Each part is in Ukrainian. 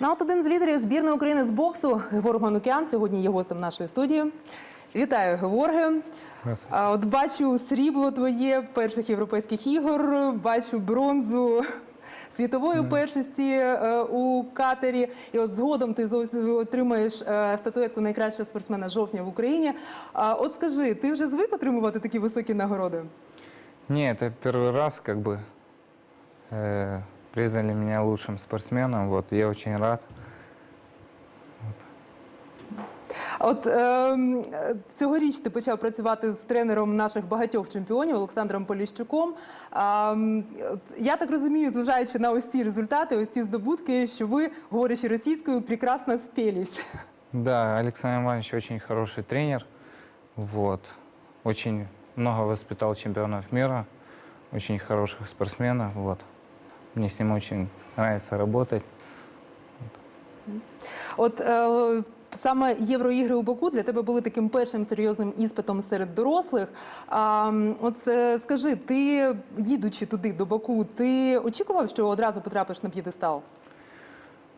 На от один з лідерів збірної України з боксу Геворг Манукян сьогодні є гостем нашої студії. Вітаю, Геворге. Здравствуйте. А от бачу срібло твоє перших європейських ігор, бачу бронзу світової першості е, у катері. І от згодом ти зовсім отримаєш е, статуетку найкращого спортсмена жовтня в Україні. А от скажи, ти вже звик отримувати такі високі нагороди? Не, это первый раз, как бы, э, признали меня лучшим спортсменом, вот, я очень рад. От е, е, цьогоріч ти почав працювати з тренером наших багатьох чемпіонів Олександром Поліщуком. А, от я так розумію, зважаючи на ось ці результати, ось ці здобутки, що ви, говорячи російською, прекрасно спілись. Да, Александр Иванович очень хороший тренер, вот, очень много воспитал чемпионов мира, очень хороших спортсменов, вот. Мне с ним очень нравится работать. От е, саме євроігри у Баку для тебе були таким першим серйозним іспитом серед дорослих. А, м, от е, скажи, ти їдучи туди до Баку, ти очікував, що одразу потрапиш на п'єдестал?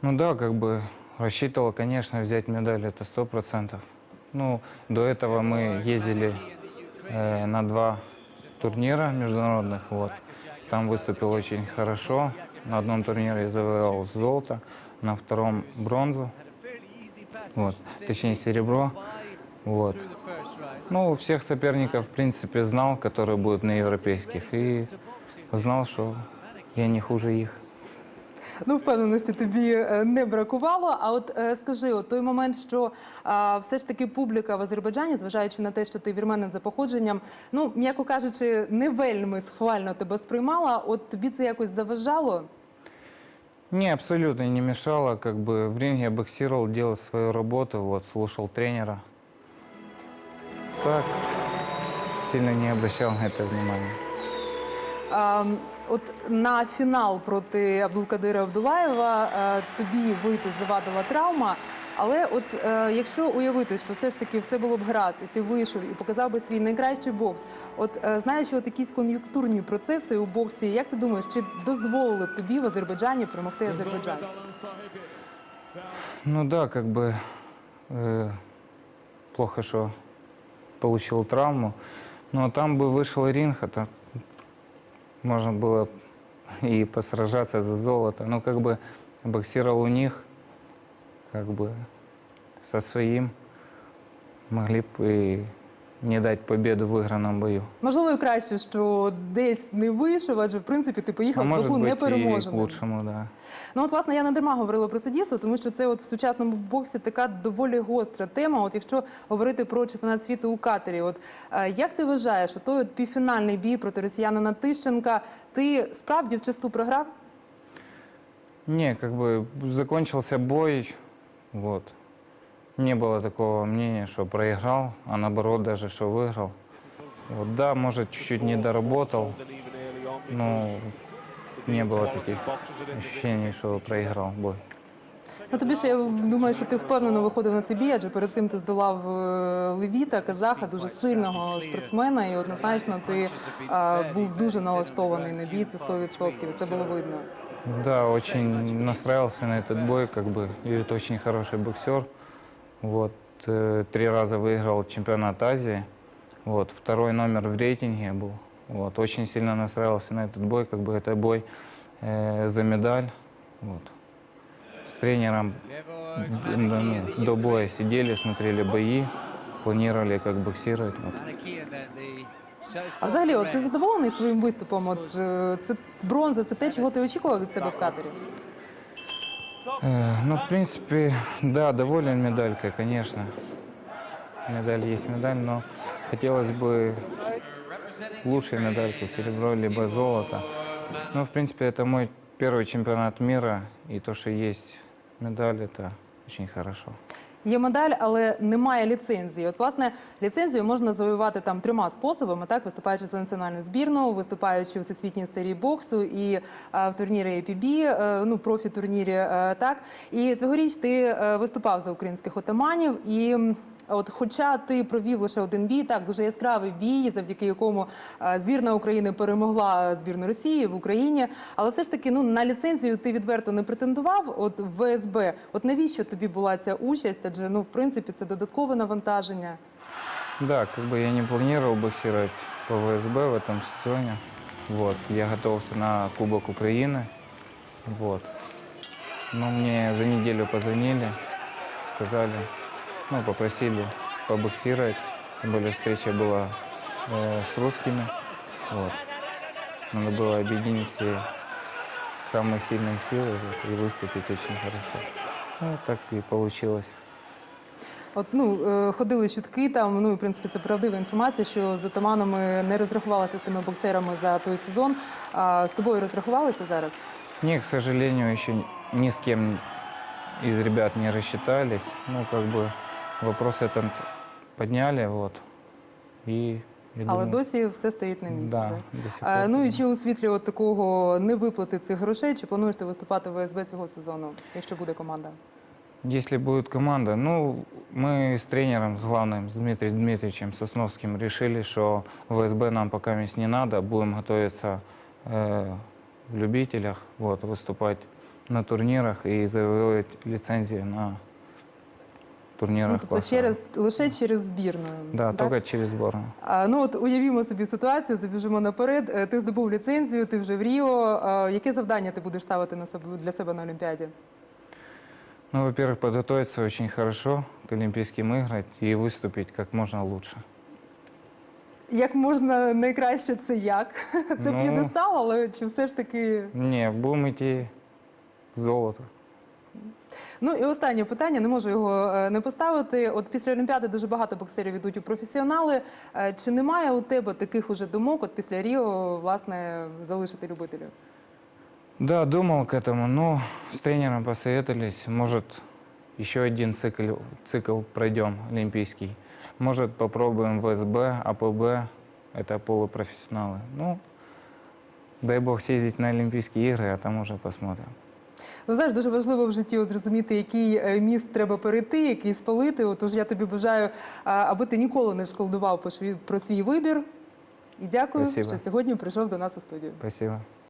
Ну да, как бы рассчитывал, конечно, взять медаль, это сто процентов. Ну, до этого мы ездили э, на два турнира международных, вот. Там выступил очень хорошо. На одном турнире я завоевал золото, на втором бронзу, вот, точнее серебро, вот. Ну, всех соперников, в принципе, знал, которые будут на европейских, и знал, что я не хуже их. Ну, впевненості тобі е, не бракувало. А от е, скажи, от той момент, що все ж таки публіка в Азербайджані, зважаючи на те, що ти вірменин за походженням, ну м'яко кажучи, не вельми схвально тебе сприймала. От тобі це якось заважало? Не, абсолютно не мешало. Как бы в ринге я боксировал, делал свою работу, вот, слушал тренера. Так, сильно не обращал на это внимания. А, от на фінал проти Абдулкадира Абдулаєва е, тобі вийти завадила травма. Але от е, якщо уявити, що все ж таки все було б гаразд, і ти вийшов і показав би свій найкращий бокс, от е, знаючи от якісь кон'юнктурні процеси у боксі, як ти думаєш, чи дозволили б тобі в Азербайджані перемогти азербайджанців? Ну да, как бы э, плохо, что получил травму. Но там бы вышел ринг, это можно было и посражаться за золото. Ну, как бы боксировал у них, как бы со своим могли бы и не дать победу в выигранном бою. Можливо, і краще, що десь не вийшов, адже в принципі ти А поїхав з может Баку быть и к непереможеним. лучшему, да. Ну от власне я не дарма говорила про суддівство, тому що це от в сучасному боксі така доволі гостра тема. От якщо говорити про чемпіонат світу у катері, от е, як ти вважаєш, той от півфінальний бій проти росіянина Тищенка, ти справді в часту програв? Не, как бы закончился бой, вот. Не было такого мнения, что проиграл, а наоборот даже, что выиграл. Вот, да, может, чуть-чуть не доработал, но не было таких ощущений, что проиграл бой. Ну тобі ж я думаю, що ти впевнено виходив на цей бій, адже перед цим ти здолав е, Левіта, казаха, дуже сильного спортсмена, і однозначно ти е, був дуже налаштований на бій, це 100%, і це було видно. Да, очень настраивался на этот бой, как бы, Юрий очень хороший боксер. Вот, э, три раза выиграл чемпионат Азии. Вот, второй номер в рейтинге был. Вот, очень сильно настраивался на этот бой, как бы это бой э, за медаль. Вот. С тренером д- ну, до боя сидели, смотрели бои, планировали, как боксировать. Вот. А взагалі, от ти задоволений своїм виступом? От е, це бронза, це те, чого ти очікував від себе в катері? Э, Ну, в принципе, да, доволен медалькой, конечно. Медаль есть медаль, но хотелось бы лучшей медалькой, серебро либо золото. Ну, в принципе, это мой первый чемпионат мира, и то, что есть медаль, это очень хорошо. Є медаль, але немає ліцензії. От, власне, ліцензію можна завоювати там трьома способами: так, виступаючи за національну збірну, виступаючи у всесвітній серії боксу і а, в турнірі APB, а, ну профі-турнірі. А, так і цьогоріч ти е, виступав за українських отаманів. І От, хоча ти провів лише один бій, так дуже яскравий бій, завдяки якому е, збірна України перемогла збірну Росії в Україні. Але все ж таки, ну на ліцензію ти відверто не претендував. От в ВСБ, от навіщо тобі була ця участь? Адже ну в принципі це додаткове навантаження. Да, как бы я не планировал боксировать по ВСБ в этом сезоне. Вот, я готовился на Кубок Украины. Вот. Но мне за неделю позвонили, сказали, ну, попросили побоксировать. Тем более встреча была э, с русскими. Вот. Надо было объединить все самые сильные силы вот, и выступить очень хорошо. Ну, так и получилось. От ну е, ходили чутки там. Ну і в принципі це правдива інформація, що з атаманами не розрахувалися з тими боксерами за той сезон. А з тобою розрахувалися зараз? Не, к сожалению, еще ни с кем из ребят не рассчитались. Ну, как бы вопрос этот подняли, вот. И я Але думаю, досі все стоїть на місці. да, так? до сих А, пор ну і так. чи у світлі от такого невиплати цих грошей, чи плануєш ти виступати в ВСБ цього сезону, якщо буде команда? Если будет команда, ну, мы с тренером, с главным, с Дмитрием Дмитриевичем Сосновским решили, что ВСБ нам пока мест не надо, будем готовиться э, в любителях, вот, выступать на турнирах и завоевывать лицензию на турнирах. Ну, тобто через лише через збірну. Да, так? только через сборную. А, ну от уявімо собі ситуацію, забіжимо наперед. Е, Ти здобув ліцензію, ти вже в Ріо. А, Яке завдання ти будеш ставити на себе для себе на Олімпіаді? Ну, во-первых, подготовиться очень хорошо к Олимпийским играм и выступить как можно лучше. Як можна найкраще це як? Це Ну. п'єдестал, але чи все ж таки. Не, будем идти к золоту. Ну і останнє питання, не можу його е, не поставити. От після Олімпіади дуже багато боксерів йдуть у професіонали. Е, Чи немає у тебе таких уже думок, от після Ріо, власне, залишити любителів? Да, думал к этому, но с тренером посоветовались. Может, еще один цикл, цикл пройдем олимпийский. Может, попробуем ВСБ, АПБ. Это полупрофессионалы. Ну, дай бог съездить на Олимпийские игры, а там уже посмотрим. Ну, знаєш, дуже важливо в житті от зрозуміти, який е, міст треба перейти, який спалити. Отож, я тобі бажаю, аби ти ніколи не школдував по про свій вибір. І дякую, Спасибо. що сьогодні прийшов до нас у студію. Спасибо.